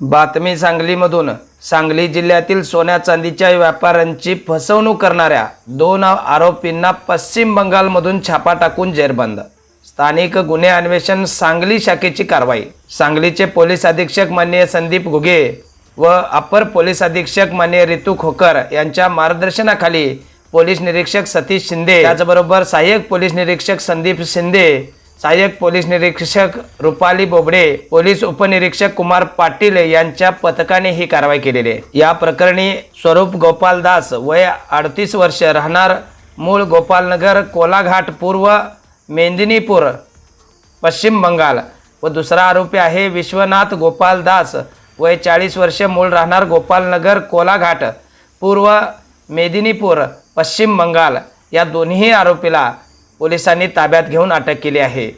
बातमी सांगलीमधून. सांगली जिल्ह्यातील सोन्या चांदीच्या व्यापाऱ्यांची फसवणूक करणाऱ्या दोन आरोपींना पश्चिम बंगालमधून छापा टाकून जेरबंद. स्थानिक गुन्हे अन्वेषण सांगली शाखेची कारवाई. सांगलीचे पोलीस अधीक्षक माननीय संदीप घुगे व अपर पोलीस अधीक्षक मान्य रितू खोकर यांच्या मार्गदर्शनाखाली पोलीस निरीक्षक सतीश शिंदे त्याचबरोबर सहाय्यक पोलीस निरीक्षक संदीप शिंदे सहाय्यक पोलीस निरीक्षक रुपाली बोबडे पोलीस उपनिरीक्षक कुमार पाटील यांच्या पथकाने ही कारवाई केलेली आहे. या प्रकरणी स्वरूप गोपाल दास वय अडतीस वर्ष राहणार मूळ गोपालनगर कोलाघाट पूर्व मेंदिनीपूर पश्चिम बंगाल. व दुसरा आरोपी आहे विश्वनाथ गोपाल दास वय चाळीस वर्ष मूळ राहणार गोपालनगर कोलाघाट पूर्व मेदिनीपूर पश्चिम बंगाल. या दोन्ही आरोपीला पोलिसांनी ताब्यात घेऊन अटक केली आहे.